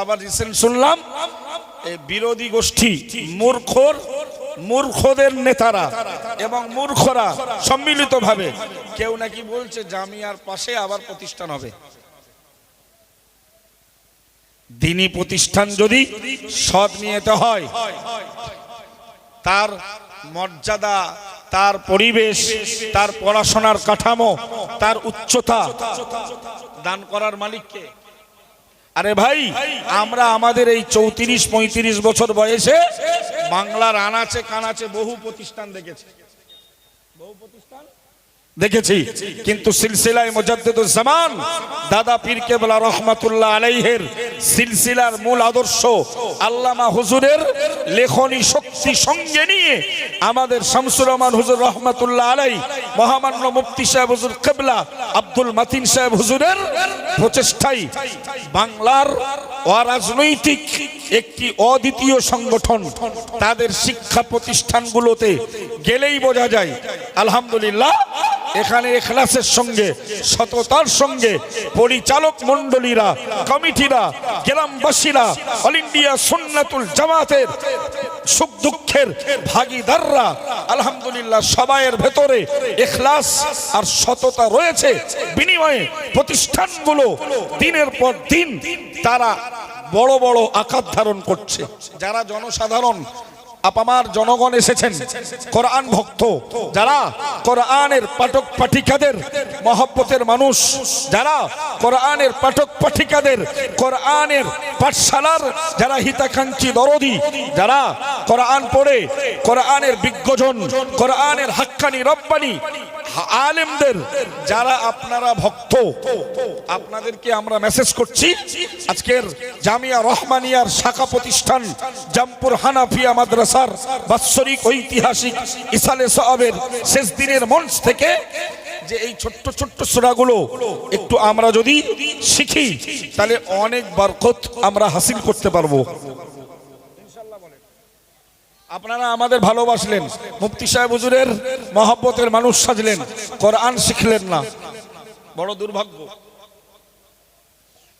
আবার রিসেন্ট শুনলাম বিরোধী গোষ্ঠী, মূর্খর, মূর্খদের নেতারা এবং মূর্খরা কেউ নাকি বলছে জামিয়ার পাশে আবার প্রতিষ্ঠান হবে। দিনী প্রতিষ্ঠান যদি সৎ নিয়েতে হয়, তার মর্যাদা, তার পরিবেশ, তার পড়াশোনার কাঠামো, তার উচ্চতা দান করার মালিককে আরে ভাই, আমরা আমাদের এই চৌত্রিশ, পঁয়ত্রিশ বছর বয়সে বাংলার আনাচে কানাচে বহু প্রতিষ্ঠান দেখেছি। বহু প্রতিষ্ঠান? দেখেছি। কিন্তু সিলসিলায় মুজাদ্দিদুজ্জামান দাদা পীর কেবলা রহমাতুল্লাহ আলাইহের সিলসিলার মূল আদর্শ আল্লামা হুজুরের লেখনী শক্তি সঙ্গে নিয়ে আমাদের শামসুর রহমান হুজুর রহমাতুল্লাহ আলাই, মহামান্য মুফতি সাহেব হুজুর কেবলা আব্দুল মাতিন সাহেব হুজুরের প্রচেষ্টাই বাংলার অরাজনৈতিক একটি অদ্বিতীয় সংগঠন তাদের শিক্ষা প্রতিষ্ঠানগুলোতে গেলেই বোঝা যায়। আলহামদুলিল্লাহ এখানে এখলাসের সঙ্গে, সততার সঙ্গে পরিচালক মণ্ডলীরা, কমিটিরা, গ্রামবাসীরা, অল ইন্ডিয়া সুন্নাতুল জামাতের সুখ দুঃখের ভাগিদাররা, আলহামদুলিল্লাহ সবাইয়ের ভেতরে এখলাস আর সততা রয়েছে। বিনিময়ে প্রতিষ্ঠানগুলো দিনের পর দিন তারা বড় বড় আকার ধারণ করছে। যারা জনসাধারণ আপামার জনগণ এসেছেন, কোরআন ভক্ত, যারা কোরআনের পাঠক পাঠিকাদের মহব্বতের মানুষ, যারা কোরআনের পাঠক পাঠিকাদের কোরআনের পাঠশালার যারা হিতাকাঙ্ক্ষী দরদি, যারা কোরআন পড়ে, কোরআনের বিজ্ঞজন, কোরআনের হাক্কানি রব্বানি আলেমদের যারা আপনারা ভক্ত, আপনাদেরকে আমরা মেসেজ করছি। আজকের জামিয়া রহমানিয়ার শাখা প্রতিষ্ঠান, জামপুর হানাফিয়া মাদ্রাসার বাৎসরিক ঐতিহাসিক ইসালে সাহাবের শেষ দিনের মঞ্চ থেকে যে এই ছোট্ট ছোট্ট সুরাগুলো একটু আমরা যদি শিখি, তাহলে অনেক বরকত আমরা হাসিল করতে পারব। আপনারা আমাদের ভালোবাসলেন। মুফতি সাহেব হুজুরের মহব্বতের মানুষ সাজলেন। কোরআন শিখলেন না। বড় দুর্ভাগ্য।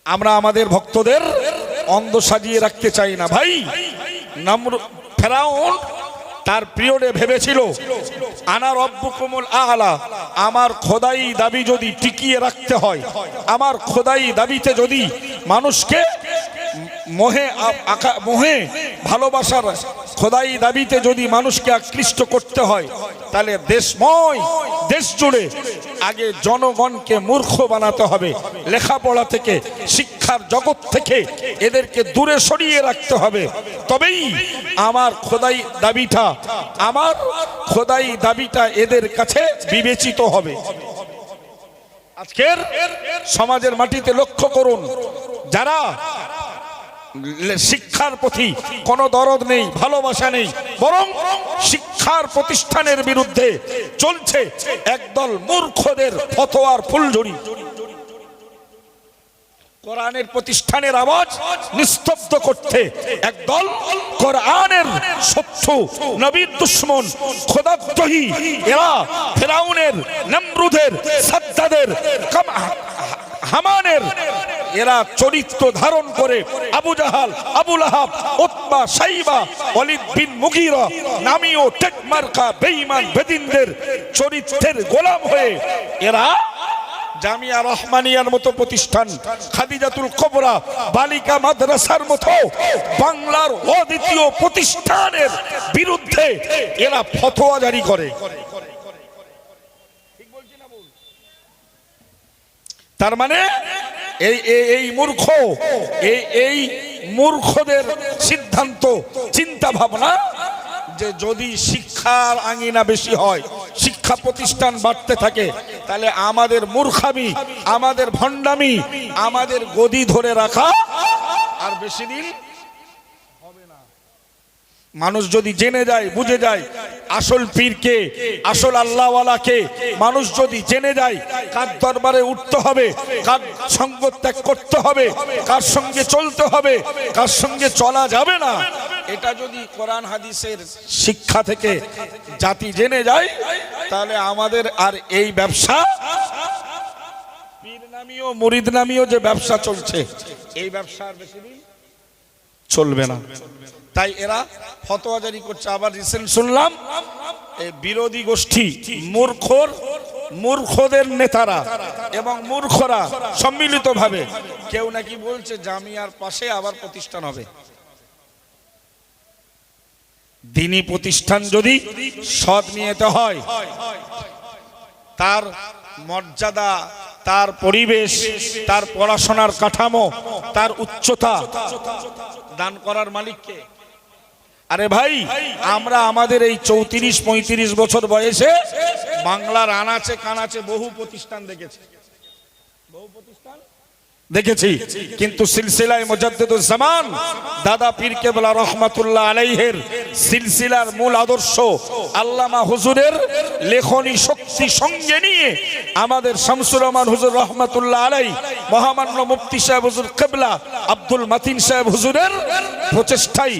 আমরা আমাদের ভক্তদের অন্ধ সাজিয়ে রাখতে চাই না। ভাই, নামর, ফেরাউন তার পিরিয়ডে ভেবেছিল, আনা রব্বুকুমুল আলা, আমার খোদাই দাবি যদি টিকিয়ে রাখতে হয়, আমার খোদাই দাবিতে যদি মানুষকে মোহে মোহে ভালোবাসার খোদাই দাবিতে যদি মানুষকে আকৃষ্ট করতে হয়, তাহলে দেশময় দেশ জুড়ে আগে জনগণকে মূর্খ বানাতে হবে। লেখাপড়া থেকে, শিক্ষার জগৎ থেকে এদেরকে দূরে সরিয়ে রাখতে হবে। তবেই আমার খোদাই দাবিটা, আমার খোদাই দাবিটা এদের কাছে বিবেচিত হবে। আজকের সমাজের মাটিতে লক্ষ্য করুন, যারা শিক্ষার প্রতি কোনো দরদ নেই, ভালোবাসা নেই, বরং শিক্ষার প্রতিষ্ঠানের বিরুদ্ধে চলছে একদল মূর্খদের ফতোয়ার ফুলঝুরি। কোরআনের প্রতিষ্ঠানের আওয়াজ নিস্তব্ধ করতে একদল কোরআনের শত্রু নবীর দুশ্মন খোদাদ্রোহী এরা ফেরাউনের, নমরুদের, সাদ্দাদের হামানের এরা চরিত্র ধারণ করে আবু জাহাল আবুল আহাব ওতবা সাইবা অলিদ বিন মুগিরা নামীয় টেকমার্কা বেঈমান বেদিনদের চরিত্রের গোলাম হয়ে এরা জামিয়া রহমানিয়ার মতো প্রতিষ্ঠান, খাদিজাতুল কবরা, বালিকা মাদ্রাসার মতো বাংলার অদ্বিতীয় প্রতিষ্ঠানের বিরুদ্ধে এরা ফতোয়া জারি করে। তার মানে এই, এই- মূর্খ, এই এই মূর্খদের সিদ্ধান্ত চিন্তা ভাবনা যে যদি শিক্ষার আঙিনা বেশি হয়, শিক্ষা প্রতিষ্ঠান বাড়তে থাকে, তাহলে আমাদের মূর্খামি, আমাদের ভণ্ডামি, আমাদের গদি ধরে রাখা আর বেশি দিন মানুষ যদি জেনে যায়, বুঝে যায়, আসল পীরকে আসল আল্লাহওয়ালাকে মানুষ যদি জেনে যায়, কার দরবারে উঠতে হবে, কার সঙ্গ ত্যাগ করতে হবে, কার সঙ্গে চলতে হবে, কার সঙ্গে চলা যাবে না, এটা যদি কোরআন হাদিসের শিক্ষা থেকে জাতি জেনে যায়, তাহলে আমাদের আর এই ব্যবসা, পীর নামীয়, মুরিদ নামীয় যে ব্যবসা চলছে, এই ব্যবসা আর বেশি দিন চলবে না। তাই এরা ফতোয়া জারি করছে। আবার রিসেন্ট শুনলাম বিরোধী গোষ্ঠী, মূর্খর, মূর্খদের নেতারা এবং মূর্খরা সম্মিলিতভাবে কেউ নাকি বলছে জামিয়ার পাশে আবার প্রতিষ্ঠান হবে। দিনী প্রতিষ্ঠান যদি সৎ নিয়েতে হয়, তার মর্যাদা তার পরিবেশ, তার পড়াশোনার কাঠামো, তার উচ্চতা। দান করার মালিককে আরে ভাই, আমরা আমাদের এই চৌত্রিশ, পঁয়ত্রিশ বছর বয়সে বাংলার আনাচে কানাচে বহু প্রতিষ্ঠান দেখেছি। বহু প্রতিষ্ঠান? দেখেছি। কিন্তু সিলসিলায় মুজাদ্দিদুজ্জামান দাদা পীর কেবলা রহমাতুল্লাহ আলাইহের সিলসিলার মূল আদর্শ আল্লামা হুজুরের লেখনী শক্তি সঙ্গে নিয়ে আমাদের শামসুর রহমান হুজুর রহমাতুল্লাহ আলাই, মহামান্য মুফতি সাহেব হুজুর কেবলা আব্দুল মাতিন সাহেব হুজুরের প্রচেষ্টায়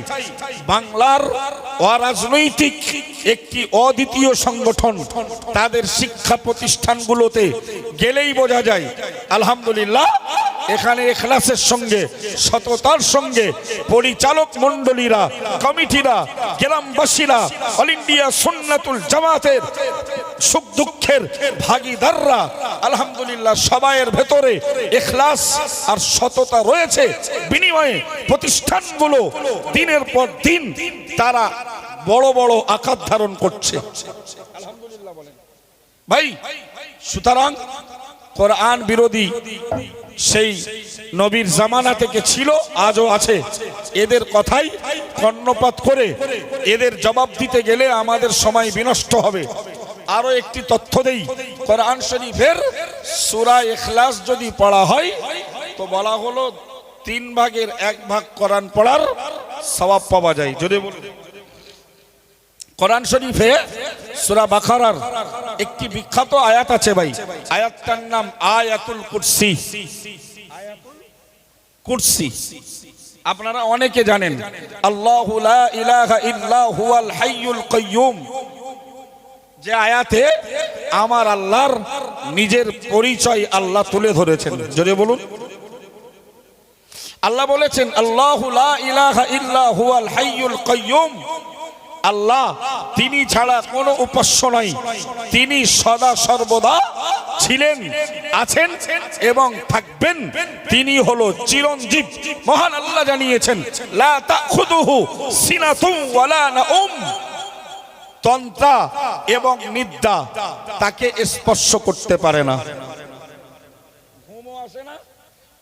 বাংলার অরাজনৈতিক একটি অদ্বিতীয় সংগঠন তাদের শিক্ষা প্রতিষ্ঠানগুলোতে গেলেই বোঝা যায়। আলহামদুলিল্লাহ এখানে এখলাসের সঙ্গে, সততার সঙ্গে পরিচালক মণ্ডলীরা, কমিটিরা, গ্রামবাসীরা, অল ইন্ডিয়া সুন্নাতুল জামাতের সুখ দুঃখের ভাগিদাররা, আলহামদুলিল্লাহ সবাইয়ের ভেতরে এখলাস আর সততা রয়েছে। বিনিময়ে প্রতিষ্ঠানগুলো দিনের পর দিন তারা বড় বড় আকার ধারণ করছে। আলহামদুলিল্লাহ বলেন ভাই, সুতরাং কোরআন বিরোধী সেই নবীর জামানা থেকে ছিল, আজও আছে। এদের কথাই কর্ণপাত করে এদের জবাব দিতে গেলে আমাদের সময় বিনষ্ট হবে। আরও একটি তথ্য দেই, কোরআন শরীফের সূরা ইখলাস যদি পড়া হয়, তো বলা হলো তিন ভাগের এক ভাগ কোরআন পড়ার সওয়াব পাওয়া যায়। যদি কোরআন শরীফে সূরা বাকারার একটি বিখ্যাত আয়াত আছে ভাই। আয়াতটার নাম আয়াতুল কুরসি। কুরসি। আপনারা অনেকে জানেন, আল্লাহু ইলাহা ইল্লা হুয়াল হাইয়ুল কাইয়ুম। যে আয়াতে আমার আল্লাহর নিজের পরিচয় আল্লাহ তুলে ধরেছেন। জোরে বলুন। আল্লাহ বলেছেন, আল্লাহু ইলাহা ইল্লা হুয়াল হাইয়ুল কাইয়ুম। আল্লাহ, তিনি ছাড়া কোনো উপাস্য নাই। তিনি সদা সর্বদা ছিলেন, আছেন এবং থাকবেন। তিনি হলো চিরঞ্জীব। মহান আল্লাহ জানিয়েছেন, লা তাখুদুহু তন্ত্রা এবং নিদ্রা তাকে স্পর্শ করতে পারে না।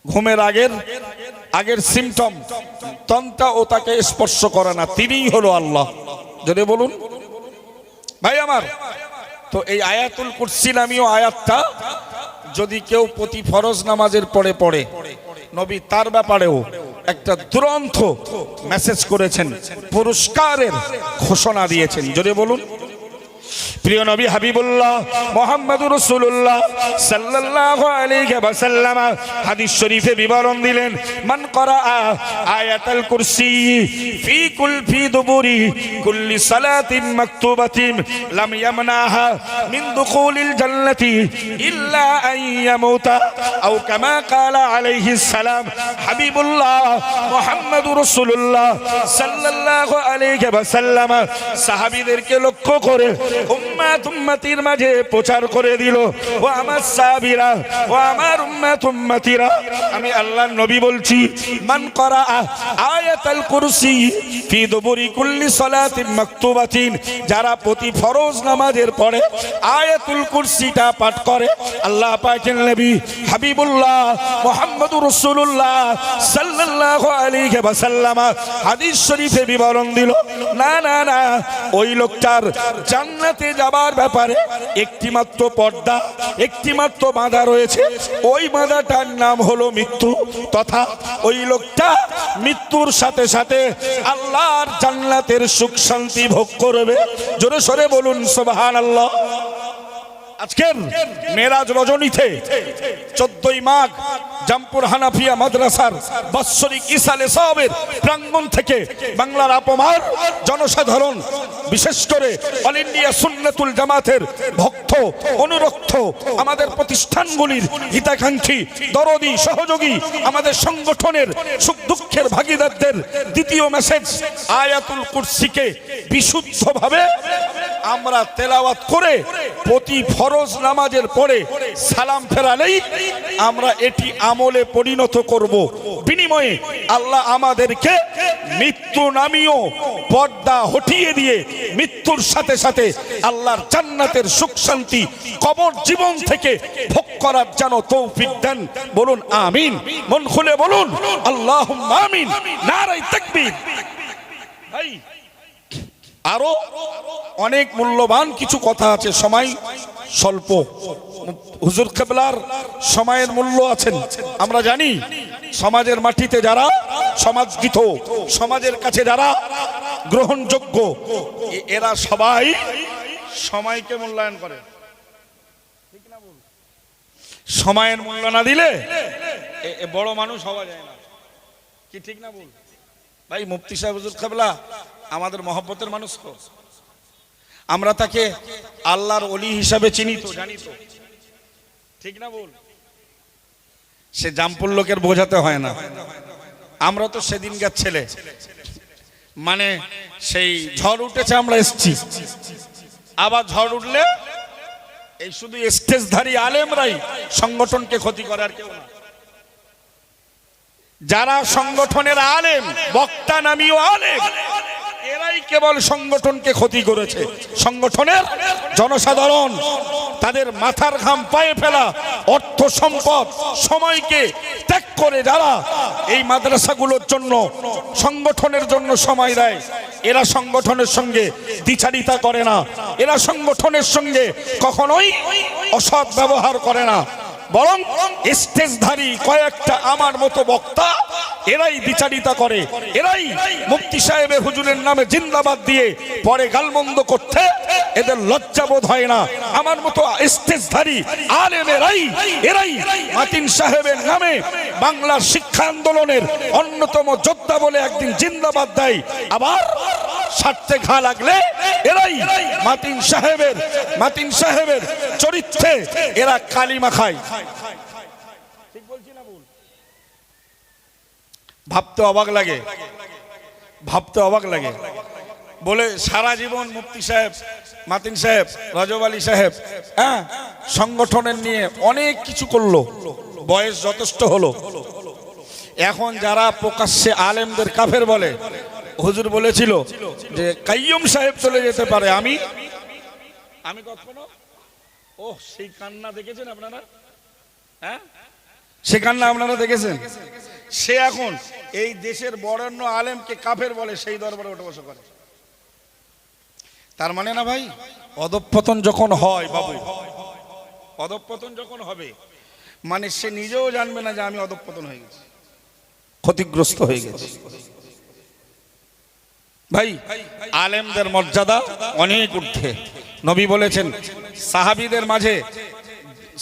ঘুমের আগের আগের সিমটম তন্ত্রা ও তাকে স্পর্শ করে না। তিনিই হলো আল্লাহ। যদি বলুন। ভাই আমার, তো এই আয়াতুল কুরসি নামীয় আয়াতটা যদি কেউ প্রতি ফরজ নামাজের পরে পড়ে, নবী তার ব্যাপারেও একটা দুরন্ত মেসেজ করেছেন, পুরস্কারের ঘোষণা দিয়েছেন। যদি বলুন। প্রিয় নবী হাবিবুল্লাহ মোহাম্মদুর রাসূলুল্লাহ সাল্লাল্লাহু আলাইহি ওয়াসাল্লাম হাদিস শরীফে বিবরণ দিলেন, মান করা আয়াতুল কুরসি ফি কুল, ফি দুবুরি কুল্লি সালাতিন মাকতুবাতিন লাম ইয়ামনাহা মিন দুখুলিল জান্নাতি ইল্লা আন ইয়ামুতা আও কামা ক্বালা আলাইহি সালাম হাবিবুল্লাহ মোহাম্মদুর রাসূলুল্লাহ সাল্লাল্লাহু আলাইহি ওয়াসাল্লাম সাহাবীদেরকে লক্ষ্য করে উম্মতির মাঝে প্রচার করে দিল। ও আমার সাহাবীরা, ও আমার উম্মাত উম্মতিরা আমি নবী বলছি, মান করা আয়াতুল কুরসি ফি দুবুরি কুল্লি সালাতিন মাকতুবাতিন। যারা প্রতি ফরজ নামাজের পরে আয়াতুল কুরসিটা পাঠ করে, আল্লাহ পাকের নবী হাবিবুল্লাহ মুহাম্মদুর রাসূলুল্লাহ সাল্লাল্লাহু আলাইহি ওয়াসাল্লাম হাদিস শরীফে বিবরণ দিল, না না না, ওই লোকটার জান্নাতে যাবার ব্যাপারে একটি মাত্র পর্দা একটি মাত্র বাধা রয়েছে। ওই বাঁধাটার নাম হলো মৃত্যু, তথা ওই লোকটা মৃত্যুর সাথে সাথে আল্লাহর জান্নাতের সুখ শান্তি ভোগ করবে। জোরে সরে বলুন সুবহান আল্লাহ আজকের মেরাজ রজনীতে চোদ্দই মাঘ জামপুর হানাফিয়া মাদ্রাসার বাৎসরিক ইসালে সাহাবের প্রাঙ্গণ থেকে বাংলার আপমার জনসাধারণ, বিশেষ করে অল ইন্ডিয়া সুন্নাতুল জামাতের ভক্ত, অনুরক্ত আমাদের প্রতিষ্ঠানগুলির হিতাকাঙ্ক্ষী, দরদি, সহযোগী আমাদের সংগঠনের সুখ দুঃখের ভাগিদারদের দ্বিতীয় মেসেজ আয়াতুল কুরসিকে বিশুদ্ধভাবে আমরা তেলাওয়াত করে প্রতি ফরজ নামাজের পরে সালাম ফেরালেই আমরা এটি আমলে পরিণত করব। বিনিময়ে আল্লাহ আমাদেরকে মৃত্যু নামীয় পর্দা হটিয়ে দিয়ে মৃত্যুর সাথে সাথে আল্লাহর জান্নাতের সুখ শান্তি, কবর জীবন থেকে ভোগ করার যেন তৌফিক দেন। বলুন, আমিন। মন খুলে বলুন আল্লাহ আমিন। নারাই তাকবীর। আরও অনেক মূল্যবান কিছু কথা আছে, সময় স্বল্প। হুজুর কেবলার সময়ের মূল্য আছেন। আমরা জানি সমাজের মাটিতে যারা সমাজগীত সমাজের কাছে যারা গ্রহণযোগ্য এরা সবাই সময়কে মূল্যায়ন করে? সময়ের মূল্য না দিলে বড় মানুষ হওয়া যায় না। কি ঠিক না বল ভাই, মুফতি সাহেব, হুজুর কেবলা, আমাদের মহব্বতের মানুষ তো। আমরা তাকে আল্লাহর অলি হিসাবে চিনি তো, জানি তো। ঠিক না বল সে জামপুর লোকের বোঝাতে হয় না। আমরা তো সেদিনকার ছেলে। মানে সেই ঝড় উঠেছে, আমরা এসছি। আবার ঝড় উঠলে এই শুধু স্টেজধারী আলেমরাই সংগঠনকে ক্ষতি করে আর কেউ না। যারা সংগঠনের আলেম, বক্তা নামীয় আলেম কেবল সংগঠনকে ক্ষতি করেছে। সংগঠনের জনসাধারণ, তাদের মাথার ঘাম পায়ে ফেলা, অর্থ সম্পদ, সময়কে ত্যাগ করে যারা এই মাদ্রাসাগুলোর জন্য, সংগঠনের জন্য সময় দেয়, এরা সংগঠনের সঙ্গে দ্বিচারিতা করে না। এরা সংগঠনের সঙ্গে কখনোই অসৎ ব্যবহার করে না। বরং স্টেজধারী কয়েকটা আমার মতো বক্তা এরাই বিচারিতা করে, এরাই মুফতি সাহেবের হুজুরের নামে জিন্দাবাদ দিয়ে পরে গালমন্দ করতে, এদের লজ্জাবোধ হয় না। আমার মতো স্টেজধারী আলেমেরাই, এরাই মাতিন সাহেবের নামে বাংলার শিক্ষা আন্দোলনের অন্যতম যোদ্ধা বলে একদিন জিন্দাবাদ দেয়। আবার স্বার্থে ঘা লাগলে এরাই মাতিন সাহেবের মাতিন সাহেবের চরিত্রে এরা কালিমা খায় ঠিক বলছি না ভুল? ভাবতে অবাক লাগে। ভাবতে অবাক লাগে। বলে, সারা জীবন মুফতি সাহেব, মাতিন সাহেব, রাজব আলী সাহেব হ্যাঁ সংগঠনের নিয়ে অনেক কিছু করল। বয়স যথেষ্ট হলো। এখন যারা প্রকাশ্যে আলেমদের কাফের বলে, হুজুর বলেছিল যে, কাইয়ুম সাহেব চলে যেতে পারে। আমি আমি কখনো? ও সেই কান্না দেখেছেন আপনারা? হ্যাঁ? সে কান্না আপনারা দেখেছেন? সে এখন এই দেশের বরেণ্য আলেমকে কাফের বলে সেই দরবারে ওঠে বসে করে তার মানে না ভাই? অধঃপতন যখন হয় বাবু। অধঃপতন যখন হবে মানে সে নিজেও জানবে না যে আমি অধঃপতন হয়ে গেছি। ক্ষতিগ্রস্ত হয়ে গেছি। ভাই আলেমদের মর্যাদা অনেক ঊর্ধ্বে। নবী বলেছেন সাহাবিদের মাঝে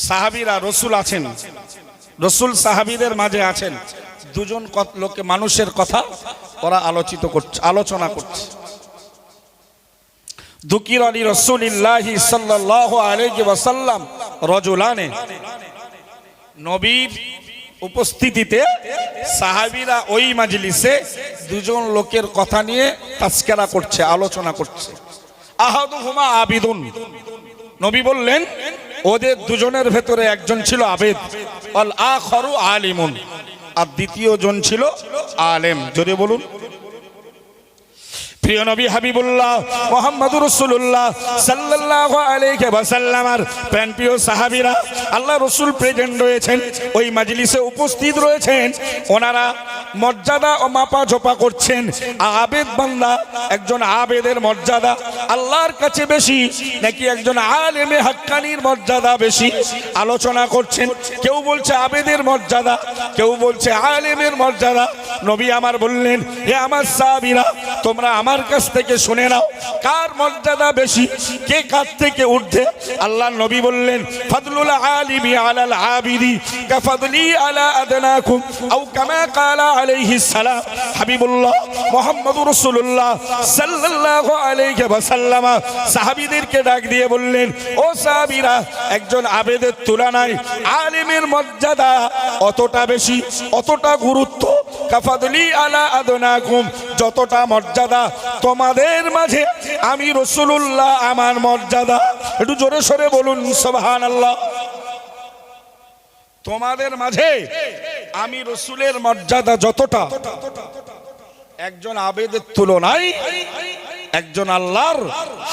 সাহাবিরা রসুল আছেন। রসুল সাহাবিদের মাঝে আছেন দুজন লোকে মানুষের কথা ওরা আলোচিত করছে, আলোচনা করছে। দুকির আলী রসুলিল্লাহি সাল্লাল্লাহু আলাইহি ওয়াসাল্লাম রজুলানে নবীর উপস্থিতিতে সাহাবীরা ওই মাজলিসে দুজন লোকের কথা নিয়ে তাস্কেরা করছে, আলোচনা করছে। আহাদুহুমা আবিদুন। নবী বললেন, ওদের দুজনের ভেতরে একজন ছিল আবেদ। অল আখরু আলিমুন। আর দ্বিতীয় জন ছিল আলেম। যদি বলুন। প্রিয় নবী হাবিবুল্লাহ মোহাম্মদ রসুল্লাহ সাল্লাল্লাহু আলাইহি ওয়াসাল্লামার প্রাণ প্রিয় সাহাবীরা, আল্লাহ রসুল প্রেজেন্ট রয়েছেন, ওই মাজলিসে উপস্থিত রয়েছেন, ওনারা মর্যাদা ও মাপা ঝোপা করছেন। আবেদ বান্দা, একজন আবেদের মর্যাদা, আল্লাহর কাছে বেশি, নাকি একজন আলেমে হাক্কানির মর্যাদা বেশি? আলোচনা করছেন, কেউ বলছে আবেদের মর্যাদা, কেউ বলছে আলেমের মর্যাদা। নবী আমার বললেন, হে আমার সাহাবীরা, তোমরা আমার কাছ থেকে শুনে নাও, কার মর্যাদা বেশি? কে কার থেকে ঊর্ধ্বে? আল্লাহ নবী বললেন, ফাদলুল আলিমি আলাল আবিদি, কাফাদলি আলা আদনাকুম, আও কামা কালা আলাইহিস সালাম। হাবিবুল্লাহ মুহাম্মদুর রাসূলুল্লাহ সাল্লাল্লাহু আলাইহি ওয়াসাল্লাম সাহাবীদেরকে ডাক দিয়ে বললেন, ও সাহাবীরা, একজন আবেদের তুলনায় আলিমের মর্যাদা অতটা বেশি, অতটা গুরুত্ব। কাফাদলি আলা আদনাকুম যতটা মর্যাদা তোমাদের মাঝে, আমি রসুল্লাহ আমার মর্যাদা। একটু জোরে সরে বলুন সোহান আল্লাহ তোমাদের মাঝে আমি রসুলের মর্যাদা যতটা, একজন আবেদের তুলনায় একজন আল্লাহর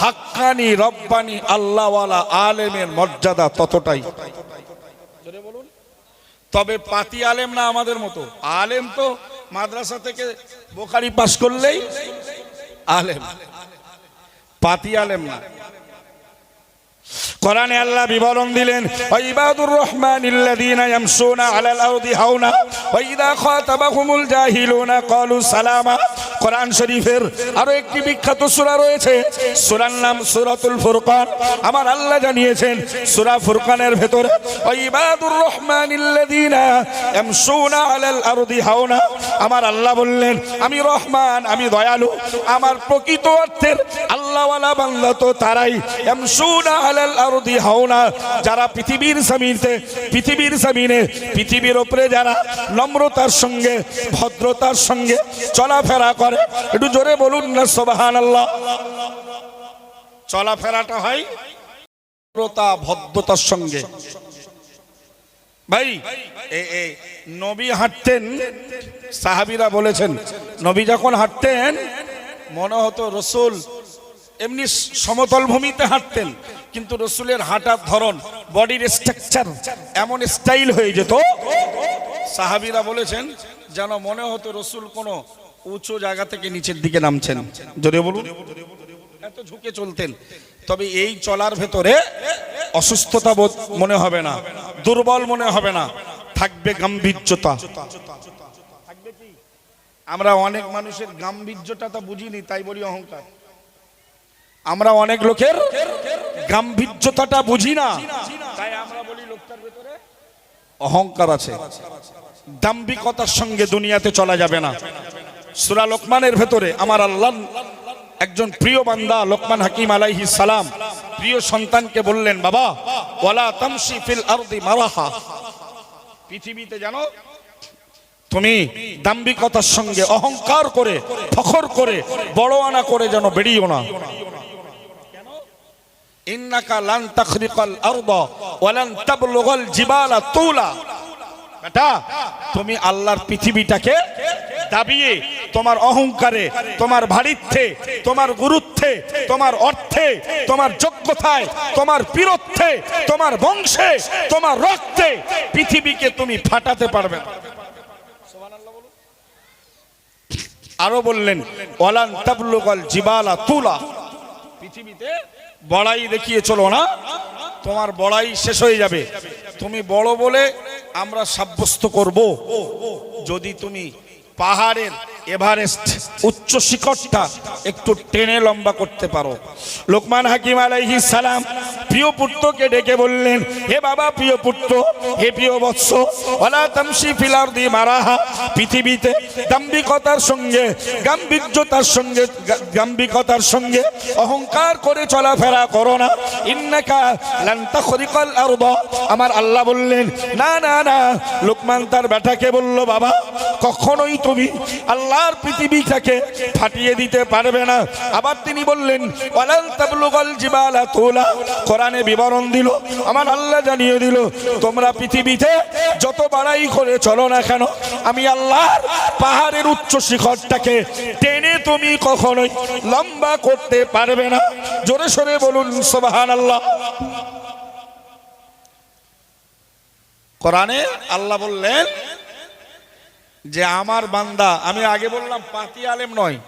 হাক্কানি রব্বানি আল্লাহওয়ালা আলেমের মর্যাদা ততটাই। তবে পাতি আলেম না আমাদের মতো। আলেম তো মাদ্রাসা থেকে বোখারি পাস করলেই আলেম। পাতি আলেম না। কোরআনে আল্লাহ বিবরণ দিলেন ইবাদুর রহমান ইল্লাযীনা ইয়ামশুনা আলাল আরদি হাওনা, ওয়া ইযা খাতাবাহুমুল জাহিলুনা ক্বালু সালামা কোরআন শরীফের আরও একটি বিখ্যাত সূরা রয়েছে। সুরার নাম সূরাতুল ফুরকান। আমার আল্লাহ জানিয়েছেন, সুরা ফুরকানের ভেতরে ইবাদুর রহমান ইল্লাযীনা ইয়ামশুনা আলাল আরদি হাওনা। আমার আল্লাহ বললেন, আমি রহমান, আমি দয়ালু। আমার প্রকৃত অর্থের আল্লাহওয়ালা বান্দা তো তারাই। ইয়ামশুনা আলাল আরদি হাওনা। যারা পৃথিবীর জমিনে পৃথিবীর জমিনে, পৃথিবীর উপরে যারা নম্রতার সঙ্গে, ভদ্রতার সঙ্গে চলাফেরা করে একটু জোরে বলুন না, সুবহানাল্লাহ। চলাফেরাটা হয় ভদ্রতার সঙ্গে। ভাই নবী হাঁটতেন, সাহাবিরা বলেছেন, নবী যখন হাঁটতেন, মনে হতো রসুল এমনি সমতল ভূমিতে হাঁটতেন, কিন্তু রসুলের হাঁটার ধরন, বডির স্ট্রাকচার এমন স্টাইল হয়ে যেত। সাহাবিরা বলেছেন, যেন মনে হতো রসুল কোনো উঁচু জায়গা থেকে নিচের দিকে নামছেন। জোরে বলুন। এত ঝুঁকে চলতেন। তবে এই চলার ভেতরে অসুস্থতা বোধ মনে হবে না, দুর্বল মনে হবে না। থাকবে গাম্ভীর্যতা। আমরা অনেক মানুষের গাম্ভীর্যটা তো বুঝিনি, তাই বলি অহংকার। আমরা অনেক লোকের গাম্ভীর্যতাটা বুঝি না। তাই আমরা বলি লোকটার ভেতরে অহংকার আছে। দাম্ভিকতার সঙ্গে দুনিয়াতে চলা যাবে না। সুরা লোকমানের ভেতরে আমার আল্লাহ একজন প্রিয় বান্দা লোকমান হাকিম আলাইহি সালাম প্রিয় সন্তানকে বললেন, বাবা, ওয়ালা তামশি ফিল আরদি মারাহা। পৃথিবীতে জানো, তুমি দাম্ভিকতার সঙ্গে অহংকার করে, ফখর করে, বড় আনা করে যেন বেরিয়েও না। ইন্নাকা লান তাখরিকাল আরদা ওয়ালান তাবলুগাল জিবালা তুলা। বেটা, তুমি আল্লাহর পৃথিবীটাকে দাবিয়ে তোমার অহংকারে তোমার ভারিত্বে তোমার গুরুত্বে তোমার অর্থে তোমার যোগ্যতায় তোমার বীরত্বে তোমার বংশে তোমার রক্তে পৃথিবীকে তুমি ফাটাতে পারবে না। আরও বললেন ওয়ালান তাবলুগাল জিবালা তুলা। পৃথিবীতে বড়াই দেখিয়ে চলো না তোমার বড়াই শেষ হয়ে যাবে। তুমি বড় বলে আমরা সাব্যস্ত করব। যদি তুমি পাহাড়ের এভারেস্ট উচ্চ শিকড়টা একটু টেনে লম্বা করতে পারো। লোকমান হাকিম আলাইহিস সালাম প্রিয় পুত্রকে ডেকে বললেন, হে বাবা, প্রিয় পুত্র, হে প্রিয় বৎস ওলা তামসি ফিলার দি মারাহা, পৃথিবীতে দাম্ভিকতার সঙ্গে, গাম্ভীর্যতার সঙ্গে গাম্ভীকতার সঙ্গে অহংকার করে চলাফেরা করো না। ইন্নাকা লান তাখরিকাল আরদ। আমার আল্লাহ বললেন, না না না। লোকমান তার বেটাকে বলল, বাবা, কখনোই তুমি আল্লাহর পৃথিবীটাকে ফাটিয়ে দিতে পারবে না। আবার তিনি বললেন ওয়ালাল তাবলুগাল জিবালা তুলা কোরআনে বিবরণ দিল, আমার আল্লাহ জানিয়ে দিল, তোমরা পৃথিবীতে যত বাড়াই করে চলো না কেন, আমি আল্লাহর পাহাড়ের উচ্চ শিখরটাকে টেনে তুমি কখনোই লম্বা করতে পারবে না। জোরে সরে বলুন সোবাহান আল্লাহ কোরআনে আল্লাহ বললেন যে, আমার বান্দা, আমি আগে বললাম, পাতি আলেম নয়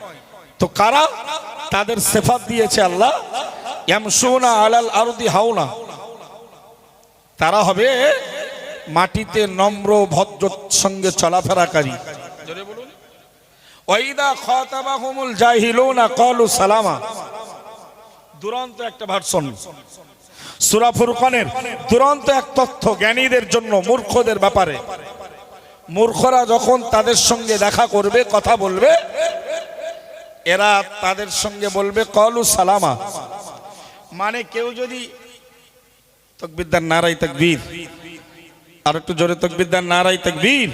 তো কারা? তাদের সেফাত দিয়েছে আল্লাহ। ইয়ামশুনা আলাল আরদি হাওনা তারা হবে মাটিতে নম্র ভদ্র সঙ্গে চলাফেরাকারী। জোরে বলুন। ওয়াইদা খাতাবাহুমুল জাহিলুনা ক্বালু সালামা। দুরন্ত একটা ভার্সন। সূরা ফুরকানের দুরন্ত এক তথ্য জ্ঞানীদের জন্য মূর্খদের ব্যাপারে। মূর্খরা যখন তাদের সঙ্গে দেখা করবে কথা বলবে এরা তাদের সঙ্গে বলবে, কলু সালামা। মানে কেউ যদি তকবিদ্যার নারাই তকবীর আর একটু জোরে তকবিদ্যার নারাই তকবীর।